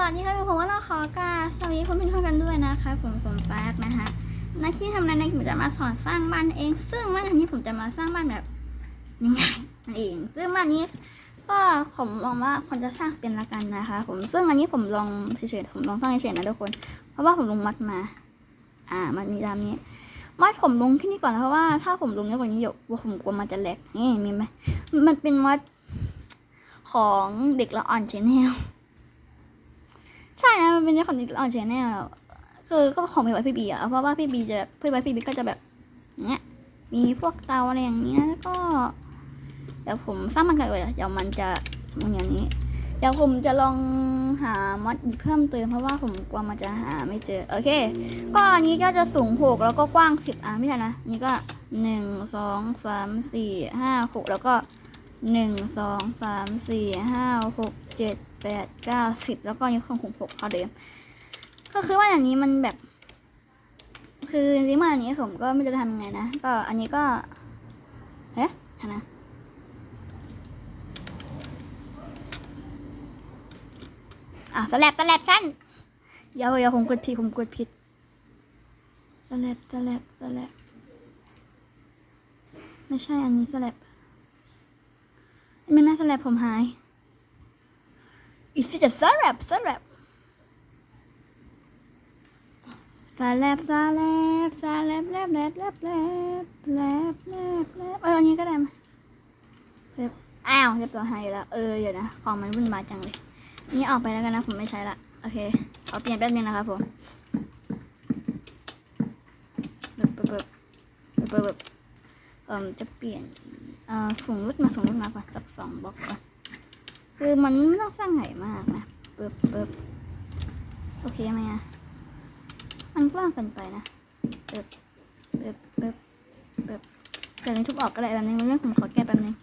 วัสดีค่ะผมว่าเราขอกาสวัสดีคุณผู้ชมกันด้วยนะคะผมผมปาร์คนะคะนักที่ทำนั้นผมจะมาสอนสร้างบ้านเอง ซึ่งบ้านอันนี้ผมจะมาสร้างบ้านแบบยังไงนั่นเอง ซึ่งบ้านนี้ก็ผมมองว่าคนจะสร้างเป็นละกันนะคะ ผมซึ่งอันนี้ผมลองเฉยๆผมลองสร้างเฉยๆนะทุกคน เพราะว่าผมลงมัดมา อ่า มันมีตามนี้มัดผมลงที่นี่ก่อนเพราะว่าถ้าผมลงเยอะกว่านี้เดี๋ยวผมกลัวมันจะแหลกนี่มีไหมมันเป็นมัดของเด็กละอ่อนชแนล ใช่นะมันเป็นเรื่องของเด็กออนชแนลคือก็ของพี่ไว้พี่บีอะเพราะว่าพี่บีจะพี่ไว้พี่บีก็จะแบบเนี้ยมีพวกเตาอะไรอย่างเงี้ยแล้วก็ เดี๋ยวผมสร้างมันกันเลยเดี๋ยวมันจะมันอย่างนี้ เดี๋ยวผมจะลองหามอดเพิ่มเติมเพราะว่าผมกลัวมันจะหาไม่เจอโอเค ก็อันนี้ก็จะสูงหกแล้วก็กว้างสิบอะไม่ใช่นะนี่ก็หนึ่งสองสามสี่ห้าหกแล้วก็หนึ่งสองสามสี่ห้าหกเจ็ด แปดเก้าสิบแล้วก็นี่ของผมหกเท่าเดิม ก็คือว่าอย่างนี้มันแบบ คือจริงๆมาอันนี้ผมก็ไม่รู้จะทำยังไงนะ ก็อันนี้ก็เอ๊ะทำนะอะสแลบสแลบฉันเดี๋ยวเดี๋ยวผมกดผิดผมกดผิดสแลบสแลบสแลบไม่ใช่อันนี้สแลบไม่น่าสแลบผมหาย Is it a salad? Salad. Salad, salad, ลบแลบแลบแลบแลบแลบแลบแลบแลบเอออันนี้ก็ได้ไหมเรบอ้าวเรียบร้อยห้แล้ว เออเดี๋ยวนะของมันวุ่นวายจังเลย นี่ออกไปแล้วกันนะ ผมไม่ใช้ละ โอเค เอาเปลี่ยนแป๊บนึงนะคะผมเบบเบบเบบเอ่อจะเปลี่ยนเอ่อส่งรถมาส่งรถมาก่อนสักสองบล็อกก่อน คือมันไม่ต้องสร้างใหญ่มากนะเบิบเบิบโอเคไหมอะมันกว้างเกินไปนะเบิบเบิบเบิบเบิบแต่ในทุบออกก็ได้แบบนึงมันเรื่องผมขอแก้แป๊บนึง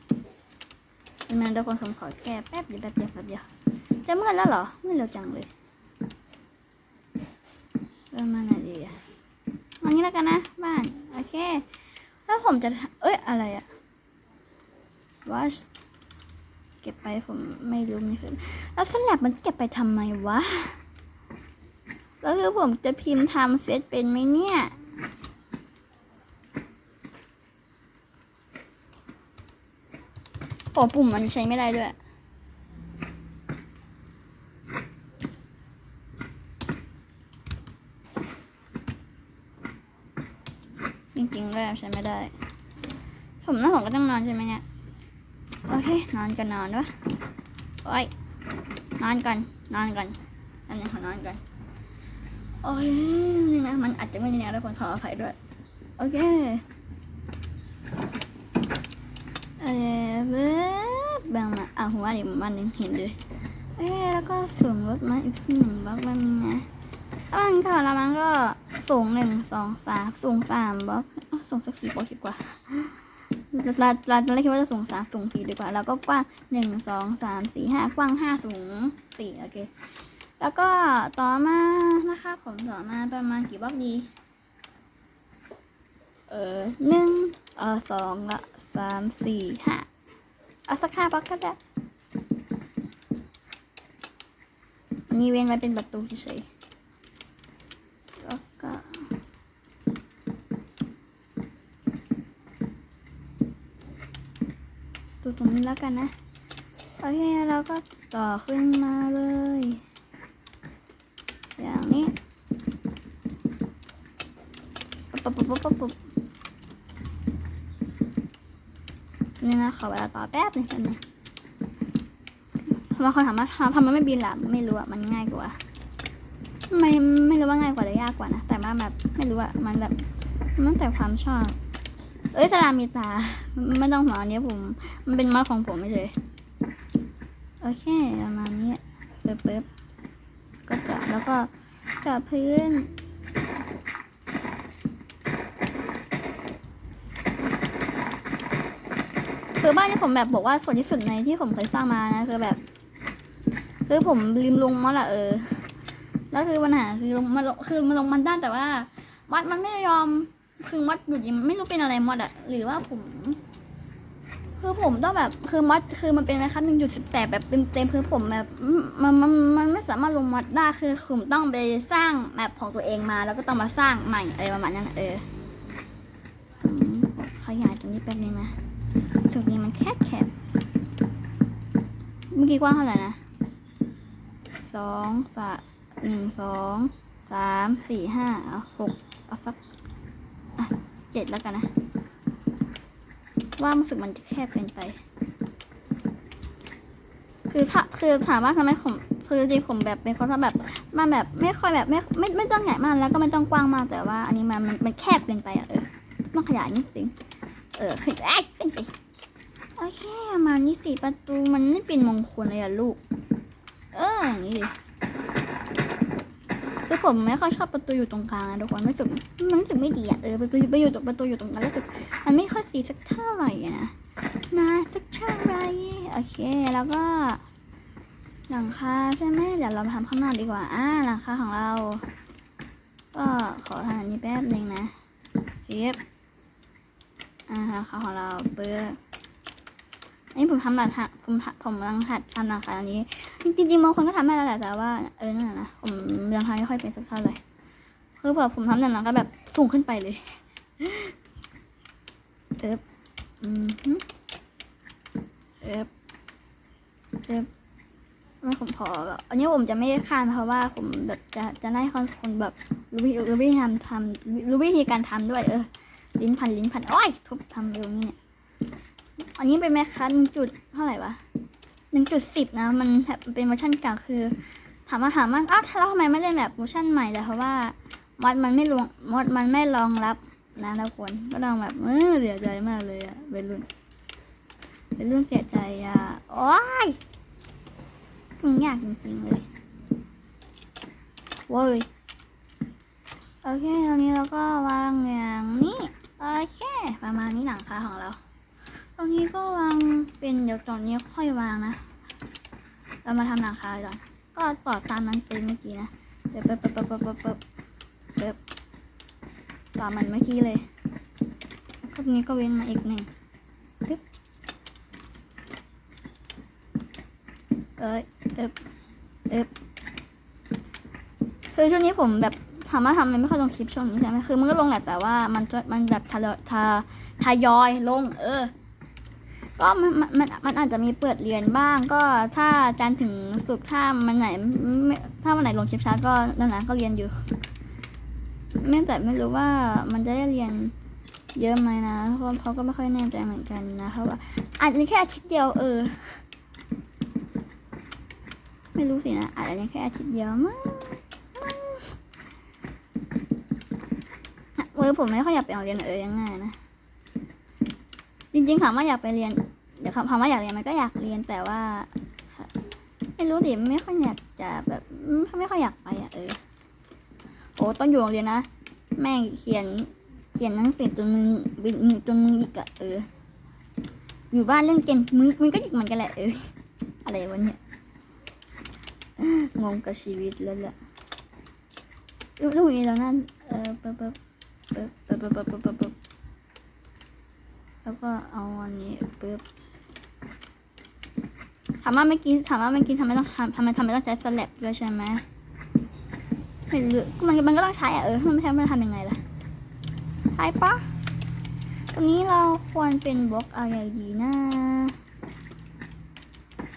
เป็นมันเดี๋ยวคนผมขอแก้แป๊บเดียวแป๊บเดียวแป๊บเดียวจะเมืดแล้วเหรอมืดเร็วจังเลยเริ่มมาไหนดีอะเอางี้แล้วกันนะ บ้าน โอเค แล้วผมจะ เอ้ย อะไรอะว a ช เก็บไปผมไม่รู้ไม่ขึ้นแล้วสลับมันเก็บไปทำไมวะแล้วคือผมจะพิมพ์ทำเซตเป็นไหมเนี่ยโอ้ปุ่มมันใช้ไม่ได้ด้วยจริงๆด้วยใช้ไม่ได้ ผมน่าผมก็ต้องนอนใช่ไหมเนี่ย โอเคนอนกันนอนด้วยโอ้ยนอนกันนอนกันอันนี้ขอนอนกันโอ้ยนี่นะมันอาจจะไม่ได้แนวทุกคนขออภัยด้วย โอเคเออเบ๊บางมาอะหัวเดี๋ยวมันหนึ่งเห็นเลยเอ้ยแล้วก็สูงรถมาอีกหนึ่งบล็อกแบบนี้นะถ้านค่ะแล้วมันก็สูงหนึ่งสองสามสูงสามบล็อกอ้าวสูงสักสี่บล็อกดีกว่า เราเราตอนแรกคิดว่าจะสูงสามสูงสี่ดีกว่า แล้วก็กว้างหนึ่งสองสามสี่ห้ากว้างห้าสูงสี่โอเค แล้วก็ต่อมานะคะผมต่อมาประมาณกี่บล็อกดี เออหนึ่งเออสองละสามสี่ห้าเอาสักห้าบล็อกก็ได้อันนี้เว้นไว้เป็นประตูเฉยๆแล้วก็ดู ตรงนี้แล้วกันนะ โอเคเราก็ต่อขึ้นมาเลย อย่างนี้ปุ๊บปุ๊บปุ๊บปุ๊บนี่นะขอเวลาต่อแป๊บหนึงกันนะบางคนถามว่าทำทำไมไม่บินล่ะไม่รู้อะมันง่ายกว่าไม่ไม่รู้ว่าง่ายกว่าหรือยากกว่านะแต่ว่าแบบไม่รู้อะมันแบบมันแต่ความชอบ เอ้ยสลามมีตา ไม่ต้องหัวอันนี้ผม มันเป็นมาของผมไม่เลยโอเคประมาณนี้เปิ๊บเปิ๊บก็จาะแล้วก็จาะพื้นคือบ้านที่ผมแบบบอกว่าสวยที่สุดในที่ผมเคยสร้างมานะคือแบบ คือผมลืมลงมอดอะเออแล้วคือปัญหาคือลงมันลงคือมันลงมันด้านแต่ว่า มัดมันไม่ยอม คือมัดอยู่ดีไม่รู้เป็นอะไรมอดอะหรือว่าผม คือผมต้องแบบคือมอดคือมันเป็นไหมครับหนึ่งจุดสิบแปดแบบเต็มเต็มๆคือผมแบบมันมันมันไม่สามารถลงมอดได้คือผมต้องไปสร้างแมปของตัวเองมา แล้วก็ต้องมาสร้างใหม่อะไรประมาณนั้นเออขยายตรงนี้แป๊บนึงนะตรงนี้มันแคบแคบเมื่อกี้กว้างเท่าไหร่นะสองสามหนึ่งสองสามสี่ห้าหกเอาสัก เจ็ดแล้วกันนะ ว่ารู้สึกมันจะแคบเกินไป คือถ้าคือถามว่าทำไมผมคือจริงผมแบบเป็นคนที่แบบมันแบบไม่ค่อยแบบไม่ไม่ไม่ต้องใหญ่มากแล้วก็ไม่ต้องกว้างมากแต่ว่า อันนี้มันมันมันแคบเกินไปอะเออต้องขยายนิดนึงเออขึ้นเอ้ขึ้นไปโอเคมานี้สี่ประตูมันไม่เป็นมงคลเลยอะลูก เอออย่างนี้ดิ คือผมไม่ค่อยชอบประตูอยู่ตรงกลางนะทุกคนไม่รู้สึกมันรู้สึกไม่ดีอะเออประตูไปอยู่ตรงประตูอยู่ตรงกลางรู้สึกมันไม่ค่อยสีสักเท่าไหร่อะนะนะสักเท่าไหร่โอเคแล้วก็ หลังคาใช่ไหมเดี๋ยวเราทำข้างนอกดีกว่าอ่าหลังคาของเรา ก็ขอทำอันนี้แป๊บหนึ่งนะเย็บอ่าหลังคาของเราเปิด อันนี้ผมทำแบบหักผมผมกำลังหัดทำหลังคาอันนี้ จริงๆบางคนก็ทำได้แล้วแหละแต่ว่าเออนั่นแหละนะผมยังทำไม่ค่อยเป็นสักเท่าไหร่คือแบบผมทำหลังคาแบบสูงขึ้นไปเลยเอฟอืมเอฟเอฟไม่ผมขอแบบอันนี้ผมจะไม่ได้คานเพราะว่าผมแบบจะจะได้คนคนแบบรู้วิรู้วิธีทำทำรู้วิธีการทำด้วย เออ ลิ้นพันลิ้นพันโอ้ยทุบทำเร็วนี่เนี่ย อันนี้เป็นแมคคัสหนึ่งจุดเท่าไหร่วะหนึ่งจุดสิบนะ มันแบบเป็นเวอร์ชันเก่าคือ ถามมาถามว่าอ้าวแล้วทำไมไม่เล่นแบบเวอร์ชันใหม่เลยเพราะว่ามอดมันไม่ลงมอดมันไม่รองรับนะทุกคนก็ต้องแบบเออเสียใจมากเลยอะเป็นรุ่น เป็นรุ่นเสียใจอะโอ้ยมันยากจริงๆเลยเว้ยโอเคตรงนี้เราก็วางอย่างนี้ โอเค ประมาณนี้หลังคาของเรา ตรงนี้ก็วางเป็นเดี๋ยวตอนนี้ค่อยวางนะ เรามาทำหลังคาก่อน ก็ต่อตามนั้นเป็นเมื่อกี้นะ เดี๋ยวเปิบเปิบเปิบเปิบเปิบเปิบเปิบต่อมันเมื่อกี้เลยก็นี้ก็เว้นมาอีกหนึ่งปึ๊บเอ้ยเอ๊บเอ๊บคือช่วงนี้ผมแบบถามว่าทำไมไม่ค่อยลงคลิปช่วงนี้ใช่ไหมคือมันก็ลงแหละแต่ว่ามันจะมันแบบทยอยทาทยอยลง เออ ก็มันมันมันอาจจะมีเปิดเรียนบ้าง ก็ถ้าจันทร์ถึงศุกร์ถ้ามันไหนถ้าวันไหนลงคลิปช้าก็นั่นนะก็เรียนอยู่ไม่แต่ไม่รู้ว่ามันจะได้เรียนเยอะไหมนะเพราะเขาก็ไม่ค่อยแน่ใจเหมือนกันนะเพราะว่าอาจจะแค่อาทิตย์เดียวเออ ไม่รู้สินะอาจจะแค่อาทิตย์เดียวมั้งเออผมไม่ค่อยอยากไปเรียนเออยังไงนะ จริงๆถามว่าอยากไปเรียนเดี๋ยวถามว่าอยากเรียนมันก็อยากเรียนแต่ว่า ไม่รู้ดิไม่ค่อยอยากจะแบบไม่ค่อยอยากไปอะเออโอ้ต้องอยู่โรงเรียนนะแม่งเขียนเขียนหนังสือจนมึงบินจนมึงหยิกอะเออ อยู่บ้านเรื่องเกมมึงมึงก็หยิกเหมือนกันแหละเอออะไรวะเนี่ยงงกับชีวิตแล้วแหละลูกนี้แล้วนั่นเออเปิบเปิบเปิบเปิบเปิบเปิบเปิบเปิบเปิบ แล้วก็เอาอันนี้เปิบถามว่าไม่กินถามว่าไม่กินทำไมต้องทำทำไมทำไมต้องใช้สแลบด้วยใช่ไหมไม่รู้มันมันก็ต้องใช้อะเออมันไม่ใช่มันทำยังไงล่ะใช่ปะตรงนี้เราควรเป็นบล็อกอะไรดีนะ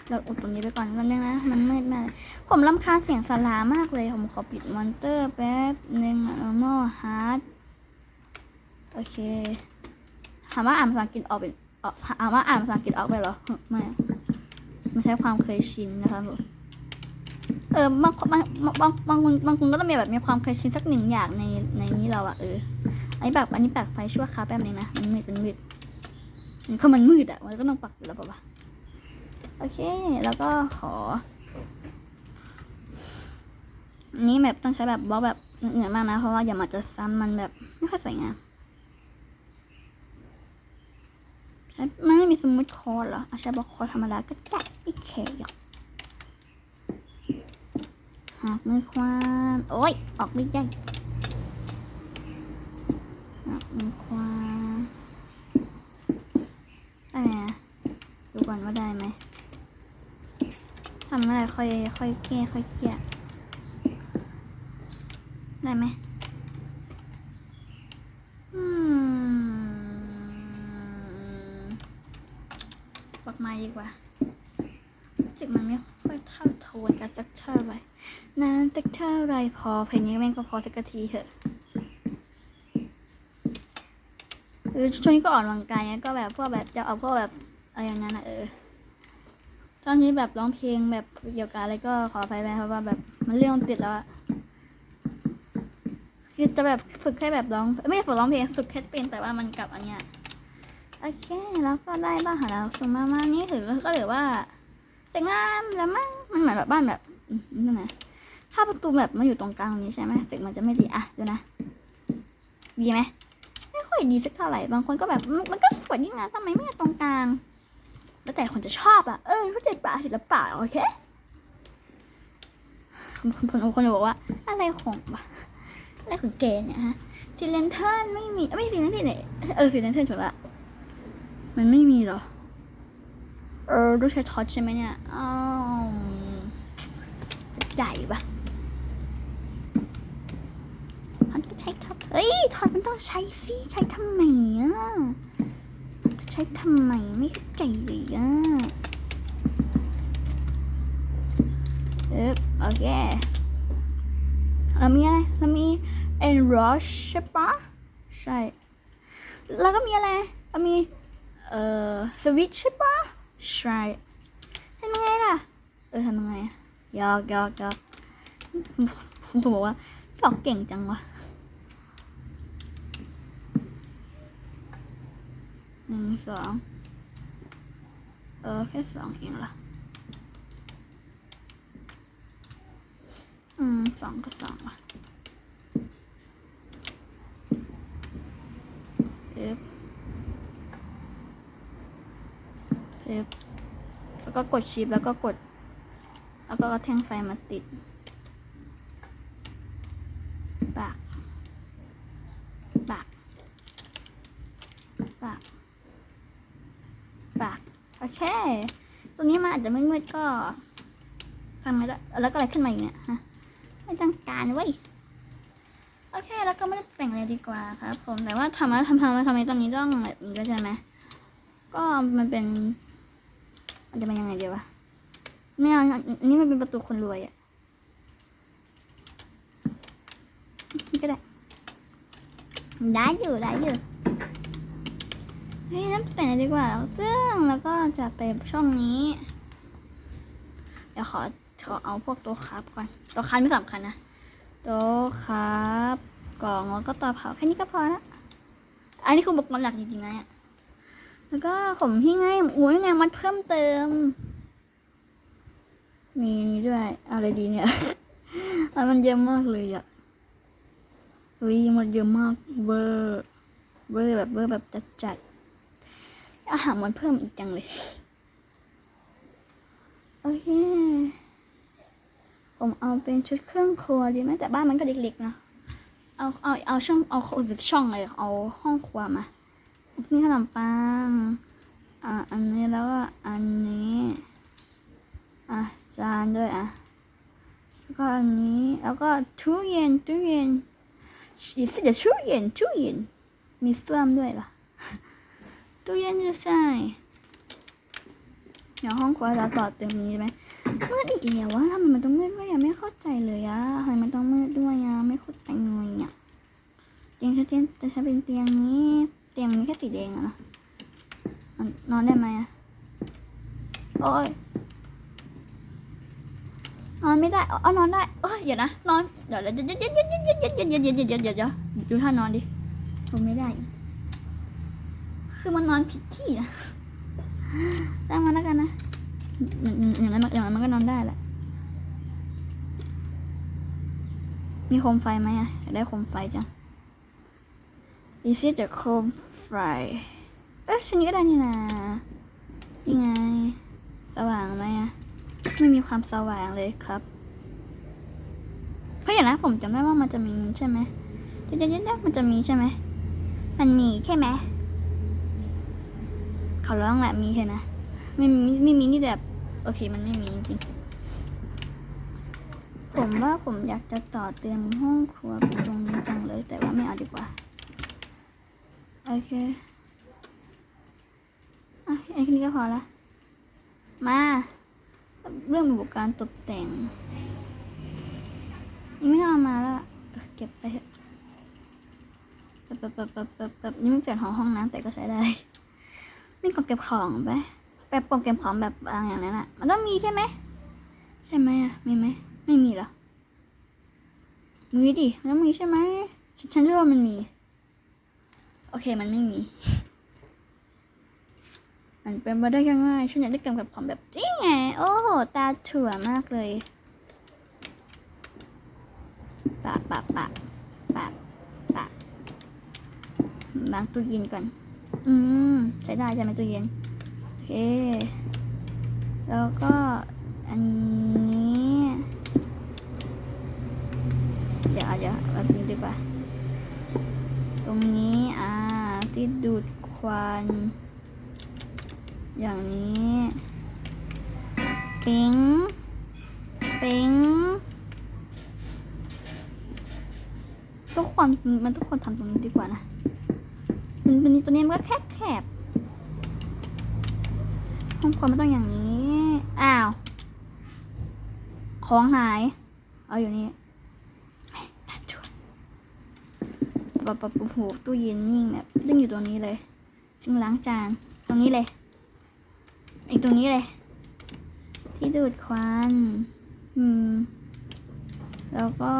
เราอุดตรงนี้ไปก่อนมันนึงนะ มันมืดมาก ผมรำคาญเสียงสลามากเลย ผมขอปิดมอนเตอร์แป๊บหนึ่ง normal hard โอเคามว่าอ่านภาษาอังกฤษออกเป็นออกถามว่าอ่านภาษาอังกฤษออกไปหรอไม่ไม่ใช่ความเคยชินนะคะผมเออบางบางบางบางคนบางคนก็ต้องมีแบบมีความเคยชินสักหนึ่งอย่างในในนี้เราอะเอออันนี้แบบอันนี้แปลกไฟชั่วคราวแป๊บนึงนะมันมืดมันมืดมันก็มันมืดอะมันก็ต้องปักอยู่แล้วป่าวะโอเค แล้วก็ขออันนี้แบบต้องใช้แบบบล็อกแบบเหนื่อยมากนะ เพราะว่าอย่ามาจะซ้ำมันแบบไม่ค่อยสวยงามใช้ มันไม่มีสมูทคอร์เหรออาใช้บล็อกคอร์ธรรมดาก็ได้ไม่แคร์หรอกหากมือความโอ้ย ออกไม่ได้หากมือความอะไรนะได้ไหมทำอะไรค่อยค่อยแก้ค่อยแก้ได้ไหมอืมปัก ไม้ดีกว่ารู้สึกมันไม่ค่อยเท่าโทนกันสักเท่าไหร่นานสักเท่าไรพอเพลงนี้แม่งก็พอสักทีเถอะคือช่วงนี้ก็ออกกำลังกายก็แบบพวกแบบจะเอาพวกแบบอะไรอย่างนั้นอะเออตอนนี้แบบร้องเพลงแบบเกี่ยวกับอะไรก็ขออภัยไปเพราะว่าแบบมันเรื่องติดแล้วอะคือจะแบบฝึกแค่แบบร้อง ไม่ฝึกร้องเพลงฝึกแค่เป็นแต่ว่ามันกลับอันเนี้ย โอเคแล้วก็ได้บ้านของเราสมมามานี่ถือก็ถือว่าสวยงามแล้วมั้งมันเหมือนแบบบ้านแบบนั่นนะถ้าประตูแบบมันอยู่ตรงกลางนี้ใช่ไหมเสียงมันจะไม่ดีอะดูนะ ดีไหมไม่ค่อยดีสักเท่าไหร่บางคนก็แบบมันก็สวยนี่นะทำไมไม่ตรงกลางแล้วแต่คนจะชอบอะเออเข้าใจป่าศิลปะโอเคคนคนคนจะบอกว่า อะไรของวะอะไรของแกเนี่ยฮะซีเลนเทิร์นไม่มีไม่ซีเลนเทิร์นเนี่ยเออซีเลนเทิร์นถูกละ มันไม่มีเหรอ เออต้องใช้ทอชใช่ไหมเนี่ย อ้าวใหญ่ปะมันต้องใช้ทับเอ้ยถอดมันต้องใช้สิใช้ทำไมอะใช้ทำไมไม่เข้าใจเลยอะเอ๊บโอเคเรามีอะไรเรามี enrush ใช่ปะใช่ แล้วก็มีอะไรเรามี เอ่อ switch ใช่ปะใช่ทำยังไงล่ะ เออทำยังไงยอกยอกยอกผมบอกว่าตอกเก่งจังวะหนึ่งสองเออแค่สองเองเหรออืมสองก็สองว่ะเอฟ เอฟแล้วก็กดชิปแล้วก็กด แล้วก็แท่งไฟมาติด ปาก ปาก ปาก ปาก โอเคตัวนี้มันอาจจะไม่มืดก็ทำไงได้แล้วก็อะไรขึ้นมาอีกเนี่ยฮะ ไม่ต้องการเว้ย โอเค แล้วก็ไม่ได้แต่งเลยดีกว่าครับผม แต่ว่าทำมทำทำไมทำไมตอนนี้ต้องแบบนี้ก็ใช่ไหม ก็มันเป็น จะเป็นยังไงเดียววะไม่เอานี่มันเป็นประตูคนรวยอะนี่ก็ได้ ได้อยู่ได้อยู่เฮ้ยน้ำแต่งดีกว่าซึ่งแล้วก็จะไปช่องนี้ เดี๋ยวขอขอเอาพวกตัวครับก่อน ตัวครับไม่สำคัญนะ ตัวครับกล่องแล้วก็ตัวเผาแค่นี้ก็พอละอันนี้คืออุกรณ์หลักจริงๆนะเนี่ย แล้วก็ผมที่ง่ายโอ้ยไงมันเพิ่มเติม มีนี้ด้วยเอาอะไรดีเนี่ยอันมันเยอะมากเลยอะเฮ้ยมันเยอะมากเวอร์เวอร์แบบเวอร์แบบจัดๆอาหารมันเพิ่มอีกจังเลย โอเค ผมเอาเป็นชุดเครื่องครัวดีไหมแต่บ้านมันก็เล็กๆเนะเอาเอาเอาช่องเอาช่องเลยเอาห้องครัวมา นี่ขนมปัง อ่าอันนี้แล้วก็อันนี้ อะ จานด้วยอะ แล้วก็อันนี้ แล้วก็ตู้เย็นตู้เย็นอีสิเดี๋ยวตู้เย็นตู้เย็นมีเฟื่อมด้วยเหรอตู้เย็นจะใช่เดี๋ยวห้องครัวเราต่อเต็มนี้ไหมมืดอีกแล้ววะทำไมมันต้องมืดด้วยอะไม่เข้าใจเลยอะทำไมมันต้องมืดด้วยอะไม่เข้าใจเลยอะเตียงเตียงจะใช้เป็นเตียงนี้ ตียงมันมีแค่สีแดงอะเนาะนอนได้ไหมอะโอ้ยนอนไม่ได้เอาเอนอนได้เอ้ยเดี๋ยวนะนอนเดี๋ยวเดี๋ยวเดี๋ยวเดี๋ยวเดี๋ยวเดี๋ยวเดี๋ยวเดี๋ยวเดี๋ยวเดี๋ยวเดี๋ยวเดี๋ยวดูท่านอนดิทนไม่ได้ คือมันนอนผิดที่นะตั้งมาแล้วกันนะอย่างนั้นอย่างนั้นมันก็นอนได้แหละมีโคมไฟไหมอะได้โคมไฟจัง Is it the โไฟเอ้ยชิ้นนี้ก็ได้นี่นะยังไง สว่างไหมอะไม่มีความสว่างเลยครับ เพราะอย่างนั้นผมจำได้ว่ามันจะมีใช่ไหมเดี๋ยวเดี๋ยวมันจะมีใช่ไหม มันมีใช่ไหมเขาร้องแหละมีใช่นะไม่มีไม่มีนี่แบบ โอเคมันไม่มีจริงผมว่าผมอยากจะต่อเติมห้องครัวตรงนี้จังเลย แต่ว่าไม่เอาดีกว่า โอเคอะไอ้แค่นี้ก็พอละ มา เรื่องอุปกรตกแต่งนี่ไม่ต้องเอามาแล้วล่ะเก็บไปเถอะแบบแบบแบบแบบแบบนี่ไม่เปลี่ยนห้องห้องน้ำแต่ก็ใช้ได้มีกล่องเก็บของไหมแบบกล่องเก็บของแบบบางอย่างนั้นอะ มันต้องมีใช่ไหมใช่ไหมอะมีไหมไม่มีหรอมีดิมันต้องมีใช่ไหมฉันเชื่อว่ามันมี โอเคมันไม่มี มันเป็นไปได้ยังไงฉันอยากได้กล่องเก็บของแบบนี้ไง โอ้โห ตาถั่วมากเลยปะปะปะปะปะล้างตู้เย็นก่อน อืม ใช้ได้ใช่ไหมตู้เย็น โอเค แล้วก็อันนี้เดี๋ยวเดี๋ยวแบบนี้ดีกว่า ตรงนี้ ที่ดูดควัน อย่างนี้ปิ๊งปิ๊งทุกคนมันทุกคนทำตรงนี้ดีกว่านะมันตัวนี้ตัวนี้มันก็แคบแคบห้องครัวมันต้องอย่างนี้ อ้าว ของหาย เอาอยู่นี่แม่ตาชวน ปะปะปะโหตู้เย็นยิ่งแบบยิ่งอยู่ตรงนี้เลยซึ่งล้างจานตรงนี้เลย อีกตรงนี้เลย ที่ดูดควันอืมแล้วก็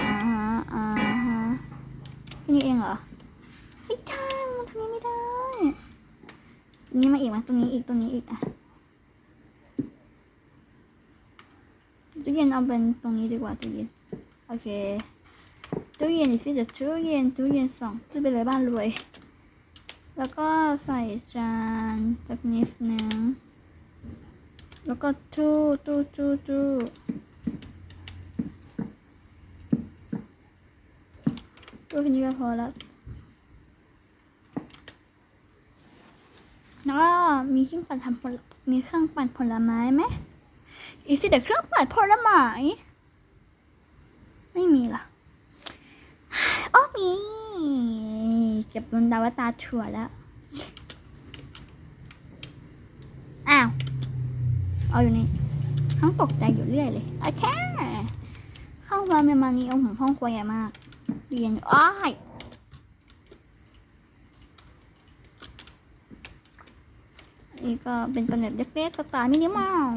อ่าฮะอ่าฮะแค่นี้เองเหรอไม่ใช่มันทำนี้ไม่ได้ตรงนี้มาอีกไหมตรงนี้อีกตรงนี้อีกอะตู้เย็นเอาเป็นตรงนี้ดีกว่าตู้เย็นโอเค ตู้เย็นอีกสิจะตู้เย็นตู้เย็นสองตู้เป็นเลยบ้านรวย แล้วก็ใส่จานสักนิดนึงแล้วก็ตู้ตู้ตู้ตู้ตู้แค่นี้ก็พอแล้วแล้วก็มีเครื่องปั่นทำผลมีเครื่องปั่นผลไม้ไหมอีกสิเดี๋ยวเครื่องปั่นผลไม้ไม่มีเหรอ มีเก็บมันดาวตาถั่วแล้ว อ้าว เอาอยู่นี่ทั้งตกใจอยู่เรื่อยเลยโอเคเข้ามาเมียมานี้เอาหัวห้องครัวใหญ่มาก เรียนอยู่อ้ายอันนี่ก็เป็นเป็นแบบเล็กๆสไตล์มินิมอล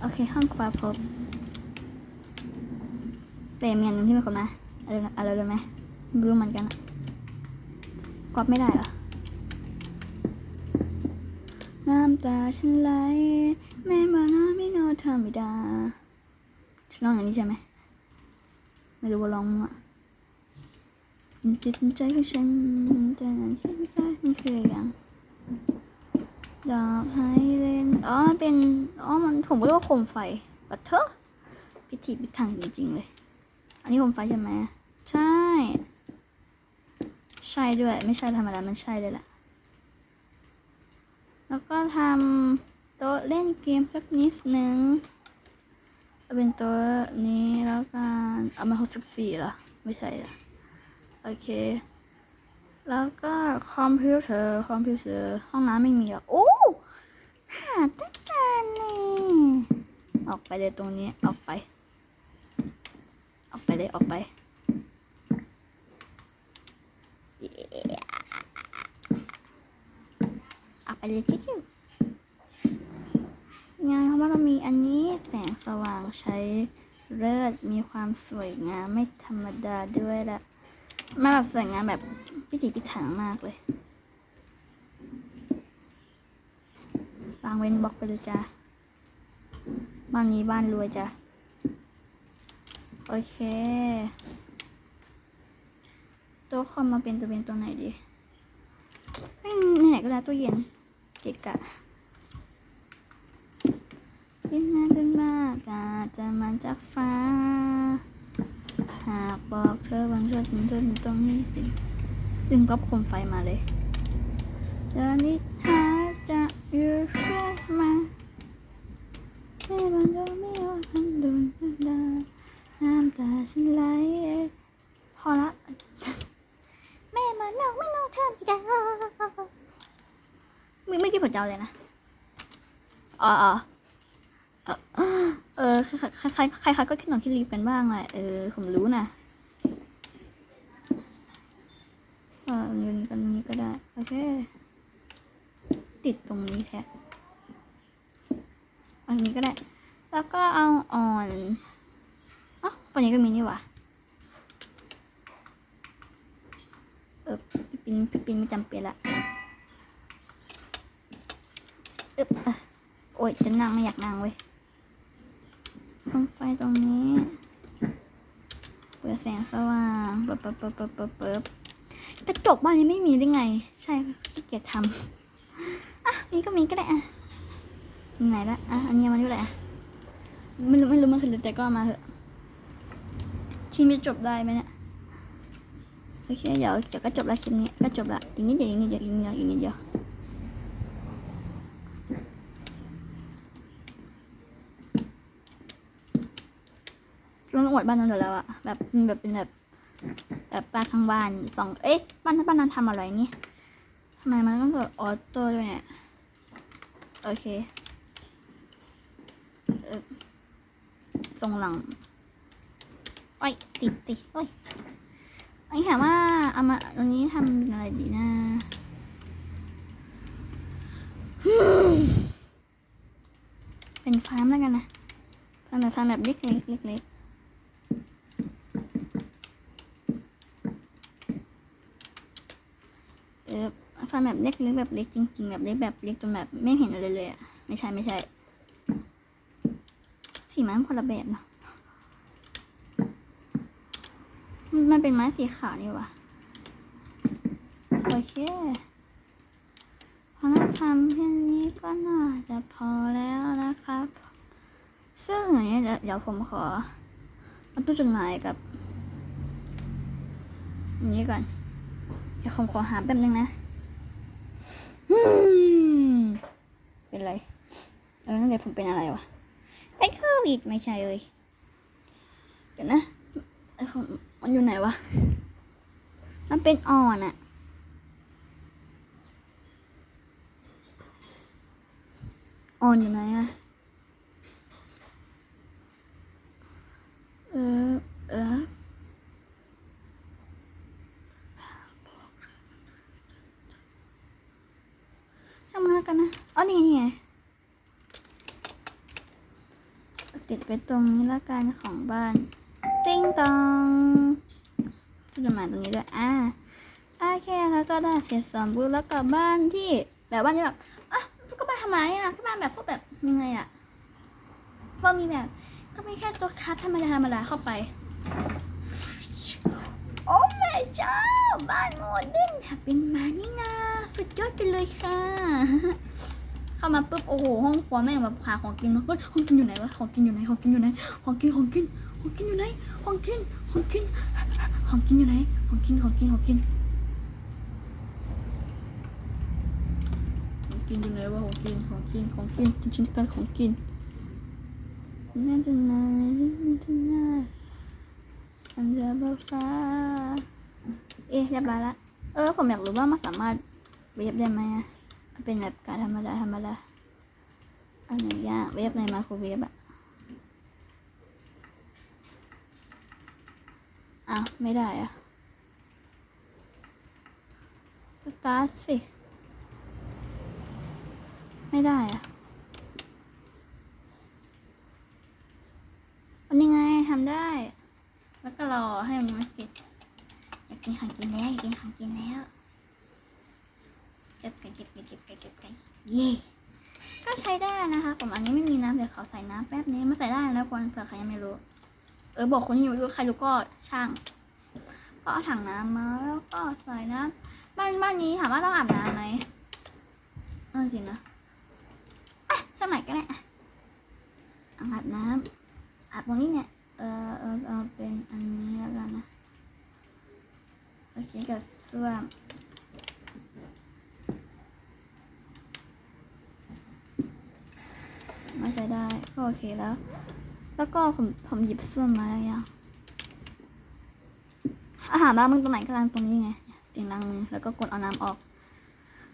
โอเคห้องครัวครบแต่มีอันนึงที่ไม่ครบนะ อะไรอะไรเลยไหมไม่รู้เหมือนกันกรอบไม่ได้เหรอน้ำตาฉันไหลแม่มานะไม่นอนธรรมดาฉันร้องอย่างนี้ใช่ไหมไม่รู้ว่าร้องมั่วจิตใจของฉันจนั้นฉันไม่ได้นี่คืออย่างดอกไฮเลนอ๋อเป็นอ๋อมันผมก็เรียกว่าโคมไฟปัดเถอะพิธีพิถังจริงๆเลย อันนี้โคมไฟใช่ไหมใช่ ใช่ด้วย ไม่ใช่ธรรมดา มันใช่เลยแหละ แล้วก็ทำโต๊ะเล่นเกมสักนิดนึงเอาเป็นโต๊ะนี้แล้วกันเอามาหกสิบสี่เหรอ ไม่ใช่อะโอเค แล้วก็คอมพิวเตอร์คอมพิวเตอร์ห้องน้ำไม่มีหรอ โอ้หาตั้งนานนี่ออกไปเลยตรงนี้ ออกไป ออกไปเลยออกไป ออกไปเลยชิวๆงานเพราว่าเรามีอันนี้แสงสว่างใช้เลิศมีความสวยงามไม่ธรรมดาด้วยละมาแบบสวยงามแบบพิถีพิถันมากเลยวางเว้นบล็อกไปเลยจ้าบ้านนี้บ้านรวยจ้ะ โอเคต๊ะคอมมาเป็นตัวเป็นตัวไหนดีเฮ้ยไหนก็ได้ตู้เย็นเกะกะยินนาขึ้นมากอาจะมาจากฟ้า หากบอกเธอวันเธอถึงเธอถึงตรงนี้สิดึงก๊อปโคมไฟมาเลยเดินนิทาจะอยู่ช่วยมาไม่บันโดไม่ว่าพันโดนพันดา น้ำตาฉันไหลพอละแม่มาน้องไม่น้องเธอพี่ดาเมื่อเมื่อกี้ผมจะเอาเลยนะอ๋อเออใครใครใครใครก็คิดหนองคิดรีบกันบ้างแหละเออ ผมรู้นะอ่าอยู่นี่กันนี้ก็ได้ โอเค ติดตรงนี้แท้อันนี้ก็ได้ แล้วก็เอาอ่อนอ๋อฝั่งนี้ก็มีนี่หว่าเออพี่ปินพี่ปินไม่จำเป็นละอึบอะโอ๊ยจะนั่งไม่อยากนั่งเว้ยตรงไฟตรงนี้ เปิดแสงสว่างเปิบเปิบเปิบปิบปิบกระจกบ้านนี้ไม่มีได้ไง ใช่ขี้เกียจทำอะมีก็มีก็ได้อะไหนละอะอันนี้มันอยู่ไหนอะไม่รู้ไม่รู้มันคือแต่ก็มาเถอะคลิปจะจบได้ไหมเนี่ยโอเคเดี๋ยวเดี๋ยวก็จบละคลิปนี้ก็จบละอีกนิดเดียวอีกนิดเดียวอีกนิดเดียวอีกนิดเดียวลองอวดบ้านนั้นเดี๋ยวแล้วอะแบบแบบเป็นแบบ แบบป้าข้างบ้านสองเอ๊ะบ้านบ้านนั้นทำอะไรนี่ทำไมมันต้องเปิดออโต้ด้วยเนี่ย โอเคเออตรงหลังโอ้ยติดติดโอ้ยไอ้ถามว่าเอามาตรงนี้ทำเป็นอะไรดีนะฮึ่มเป็นฟาร์มแล้วกันนะฟาร์มแบบฟาร์มแบบเล็กๆเล็กๆเออ ฟาร์มแบบเล็กเล็กแบบเล็กจริง ๆ แบบเล็กแบบเล็กจนแบบไม่เห็นอะไรเลยอะไม่ใช่ไม่ใช่ สีไม้มันคนละแบบเนาะมันเป็นไม้สีขาวนี่วะโอเคพอเราทำแค่นี้ก็น่าจะพอแล้วนะครับ ซึ่งอย่างนี้ยเดี๋ยวเดี๋ยวผมขอเอาตู้จดหมายกับนี้ก่อน เดี๋ยวผมขอหาแป๊บนึงนะ เป็นไรเออนั่นเดี๋ยวผมเป็นอะไรวะเป็นโควิดไม่ใช่เลยเดี๋ยวนะไอ้ของมันอยู่ไหนวะ มันเป็นอ่อนอะอ่อนอยู่ไหนอะเออเออ ทำมาแล้ว กันนะอ๋อนี่ไงติดไปตรงนี้ละกันของบ้าน ติ้งตองจุดหมายตรงนี้ด้วยอ่าโอเคแล้วก็ได้เสร็จสมบูรณ์แล้วกลับบ้านที่แบบบ้านที่แบบอะก็บ้าทำไมนะก็บ้าแบบพวกแบบยังไงอะพอมีแบบ ก็มีแค่ตัวคัสธรรมดาธรรมดาเข้าไป โอ้แม่เจ้าบ้านโมเดิร์นแบบเป็นมานี่นา สุดยอดไปเลยค่ะ เข้ามาปุ๊บโอ้โหห้องครัวแม่งแบบหาของกินมาเฮ้ยห้องกินอยู่ไหนวะของกินอยู่ไหนของกินอยู่ไหนของกินของกินของกินอยู่ไหนของกินของกินของกินอยู่ไหนของกินของกินของกินของกินอยู่ไหนวะของกินของกินของกินชิ้นๆกันของกินน่าจะนายน่าจะนายอันจะบ้าเอ๊ะเรียบร้อยละเออผมอยากรู้ว่ามันสามารถ เวฟได้ไหมอะเป็นแบบการธรรมดาธรรมดาอันหนึ่งย่างเวฟในไมโครเวฟอะอ้าวไม่ได้อะสตาร์ทสิ ไม่ได้อะวันยังไงทำได้ แล้วก็รอให้มันมาเสร็จอยากกินของกินแล้วอยากกินของกินแล้ว ก็บไก่เก็บไก่เก็บไก่เก็บไก่เย่ก็ใช้ได้นะคะ ผมอันนี้ไม่มีน้ำเดี๋ยวขอใส่น้ำแป๊บนี้มาใส่ได้นะคนเผื่อใครยังไม่รู้ เออบอกคนที่ยังไม่รู้ใครรู้ก็ช่าง ก็เอาถังน้ำมาแล้วก็ใส่น้ำบ้านบ้านนี้ถามว่าต้องอาบน้ำไหมเออจริงนะอะสมัยก็ได้อะอาบน้ำอาบตรงนี้เนี่ยเออเออเอาเป็นอันนี้แล้วกันนะโอเคกับส้วม ก็โอ เคแล้ว แล้วก็ผมผมหยิบส้วมมาแล้วยังอาหารบ้ามึงตรงไหนก็ล้างตรงนี้ไงเตียงล้างมือแล้วก็กดเอาน้ำออก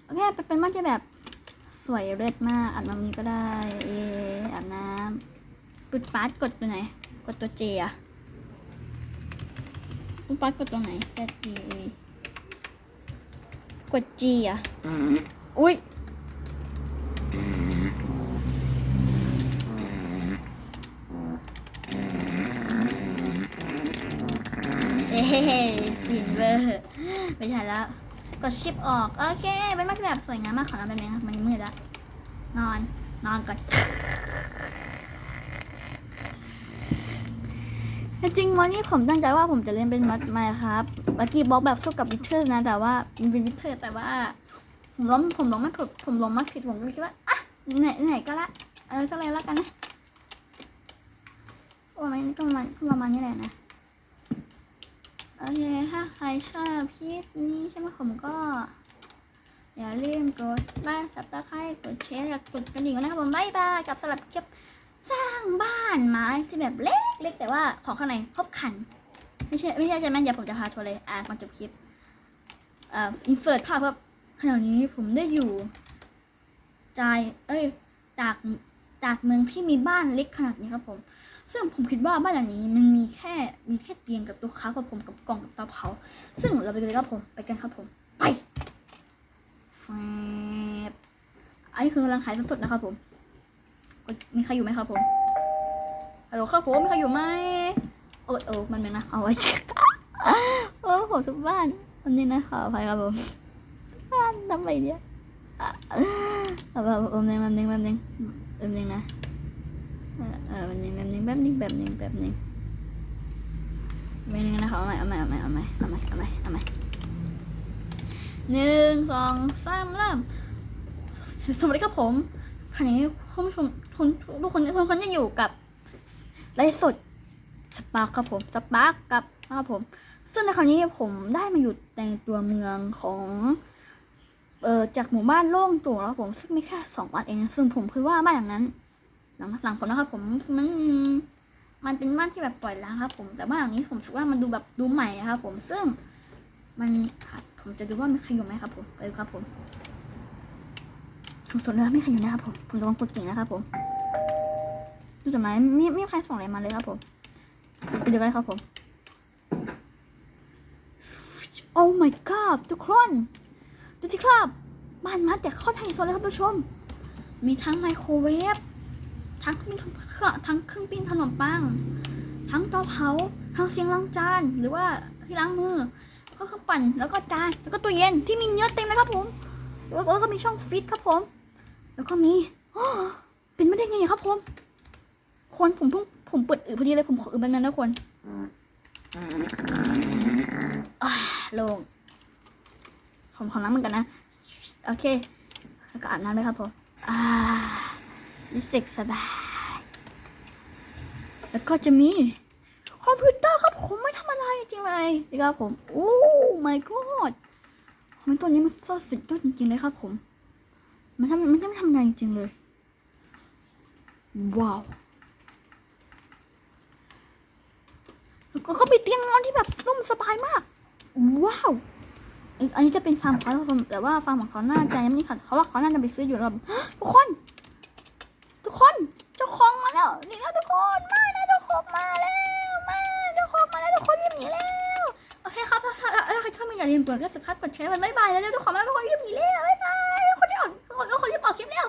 โอเคเป็นเป็นบ้านที่แบบสวยเลิศมากอาบน้ำนี้ก็ได้ เอออาบน้ำปุดปาร์ตกดตัวไหน กดตัวเจอะปุดปาร์ตกดตัวไหนแปดเกดจีอะอุ้ย เอ้ ฟินเวอร์ไม่ใช่แล้ว กดชิปออก โอเคเป็นบ้าที่แบบสวยงามมากของเราแบบนี้ครับมันมืดแล้วนอน นอนก่อนจริงวันนี้ผมตั้งใจว่าผมจะเล่นเป็นมัดไมครับบักกี้บล็อกแบบสู้กับวิเทอร์นะแต่ว่ามันเป็นวิเทอร์แต่ว่า ผมล้มผมล้มไม่ผิดผมล้มไม่ผิดผมก็คิดว่าอะไหนไหนก็ละเออก็เลยแล้วกันนะโอ้มันก็ประมาณประมาณนี้แหละนะ โอเคถ้าใครชอบคลิปนี้ใช่ไหมผมก็ อย่าลืมกดไลค์สับตะไคร้กดแชร์กับกดกระดิ่งนะครับผมบ๊ายบายกับสลับเก็บสร้างบ้านไม้ที่แบบเล็กเล็กแต่ว่าของข้างในครบครัน ไม่ใช่ไม่ใช่ใช่ไหมเดี๋ยวผมจะพาทัวร์เลยอ่าก่อนจบคลิปเอ่ออินเสิร์ตภาพครับขณะนี้ผมได้อยู่ใจเอ้ยจากจากเมืองที่มีบ้านเล็กขนาดนี้ครับผม ซึ่งผมคิดว่าบ้านหลังนี้มันมีแค่มีแค่เตียงกับตัวค้ากับผมกับกล่องกับเตาเผา ซึ่งเราไปกันเลยครับผมไปกันครับผมไปแฟบอันนี้คือกำลังขายสดๆนะครับผมมีใครอยู่ไหมครับผมฮัลโหลครับผมมีใครอยู่ไหมโอ้โอ้มันเป็นนะเอาไว้โอ้ผมทุกบ้านวันนี้นะขออภัยครับผมบ้านทำไมเนี่ยอะเอาแบบแบบนึงแบบนึงแบบนึงแบบนึงนะ เออแบบนึงแบบนึงแบบนึงแบบนึงแบบนึงแบบนึงนะคะเอาใหม่เอาใหม่เอาใหม่เอาใหม่เอาใหม่เอาใหม่เอาใหม่หนึ่งสองสามเริ่มสวัสดีครับผมขณะนี้คุณผู้ชมทุกทุกคนทุกคนจะอยู่กับไลฟ์สดสปาร์คครับผมสปาร์คกับครับผม ซึ่งในคราวนี้ผมได้มาอยู่ในตัวเมืองของเออจากหมู่บ้านโล่งโตัวแล้วผมซึ่งมีแค่สองวันเอง ซึ่งผมคิดว่าบ้านอย่างนั้น หลังหลังผมนะครับ ผมมันมันเป็นบ้านที่แบบปล่อยร้างครับ ผมแต่บ้านหลังนี้ผมรู้สึกว่ามันดูแบบดูใหม่นะครับ ผมซึ่งมันผมจะดูว่ามีใครอยู่ไหมครับ ผมไปดูครับ ผมผมสนเลยว่าไม่ใครอยู่นะครับผมผมระวังกดกิ่งนะครับ ผมดูจดหมายไม่ไม่ใครส่งอะไรมาเลยครับ ผมไปดูกันครับ ผมโอ้ my god ทุกคนดูสิครับบ้านมาแต่เข้าไทยโซนเลยครับผู้ชม มีทั้งไมโครเวฟ ทั้งเครื่องบินทั้งเครื่องปิ้งขนมปัง ทั้งเตาเผาทั้งเสียงล้างจาน หรือว่าที่ล้างมือแล้วก็เครื่องปั่นแล้วก็จานแล้วก็ตู้เย็นที่มีเนื้อเต็มเลยครับผมแล้วก็มีช่องฟิตครับผม แล้วก็มีเป็นไม่ได้ไงครับผมคนผมเพิ่งผมเปิดอือพอดีเลยผมขออือแป๊บนึงนะคนโล่งผมขอน้ำเหมือนกันนะ โอเค แล้วก็อาบน้ำเลยครับผมอ่า รู้สึกสบาย แล้วก็จะมีคอมพิวเตอร์ครับผมไม่ทำอะไรจริงเลยนี่ครับผม โอ้ my god มันตัวนี้มันซอสสุดยอดจริงๆเลยครับผม มันทำมันไม่ทำอะไรจริงเลย ว้าว แล้วก็เขามีเตียงนอนที่แบบนุ่มสบายมาก ว้าว อันนี้จะเป็นฟาร์มของเขาครับผมแต่ว่าฟาร์มของเขาน่าจะยังไม่ขาดเขาว่าเขาน่าจะไปซื้ออยู่แล้วทุกคน กคนเจ้าของมาแล้วนี่แล้วทุกคนมาแล้วเจ้าของมาแล้วมาเจ้าของมาแล้วทุกคนยิ่บหนีแล้วโอเคครับถ้าถ้าใครชอบมันอย่าลืมกดกระสับกดแชร์มันไม่บายแล้วเจ้าของมาแล้วทุกคนยิ่บหนีแล้วไม่บายคนที่ออกคนที่ออกคลิปแล้ว